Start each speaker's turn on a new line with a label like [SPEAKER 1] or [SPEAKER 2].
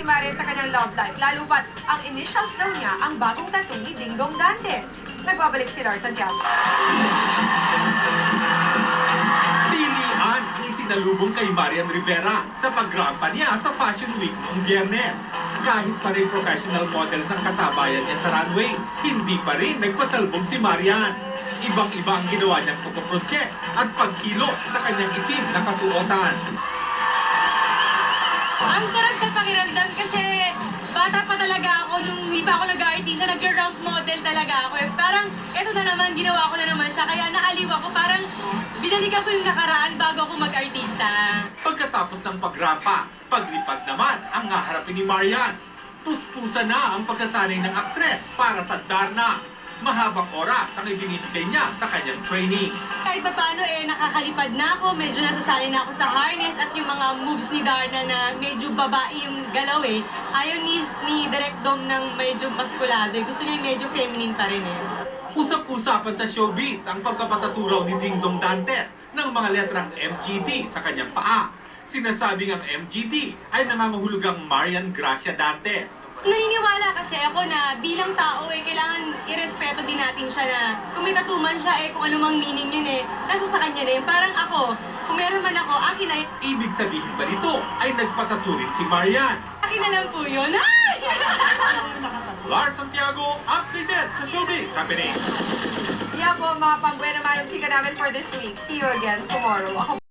[SPEAKER 1] Marian sa kanyang love life, lalo pat ang initials daw niya ang bagong tattoo ni Ding Dong Dantes. Nagbabalik si Rar Santiago.
[SPEAKER 2] Tilian ang isinalubong kay Marian Rivera sa pagrampa niya sa Fashion Week noong biyernes. Kahit pa rin professional models ang kasabayan niya sa runway, hindi pa rin nagpatalbong si Marian. Ibang-iba ang ginawa niyang photoproject at pagkilos sa kanyang itim na kasuotan.
[SPEAKER 3] Hindi pa ako nag-artista, nag-ramp model talaga ako. Eh, parang eto na naman, ginawa ko na naman siya, kaya naaliw ako. Parang binalikan ko yung nakaraan bago ako mag-artista.
[SPEAKER 2] Pagkatapos ng pagrampa, paglipad naman ang haharapin ni Marian. Puspusa na ang pagkasanay ng aktres para sa Darna. Mahabang oras ang ibinibigay niya sa kanyang training.
[SPEAKER 3] Kahit pa paano eh, nakakalipad na ako, medyo nasasanay na ako sa harness at yung mga moves ni Darna na medyo babae yung galaw eh. Ayaw ni, ni Direct Dom ng medyo maskulado eh. Gusto niya yung medyo feminine pa rin eh.
[SPEAKER 2] Usap-usapan sa showbiz ang pagkapataturaw ni Ding Dong Dantes ng mga letrang MGD sa kanyang paa. Sinasabing ang MGD ay nangangahulugang Marian Gracia Dantes.
[SPEAKER 3] Naniniwala kasi ako na bilang tao eh, kailangan irespeto din natin siya na kung may tatuman siya eh, kung anumang meaning yun eh, nasa sa kanya na yun. Parang ako, kung meron man ako, akin na,
[SPEAKER 2] Ibig sabihin ba nito ay nagpataturin si Marian?
[SPEAKER 3] Akin na lang po yun. Ay!
[SPEAKER 2] Lars Santiago, updated sa showbiz happening.
[SPEAKER 1] Yan po mga pangbuena manong chika namin for this week. See you again tomorrow. Ako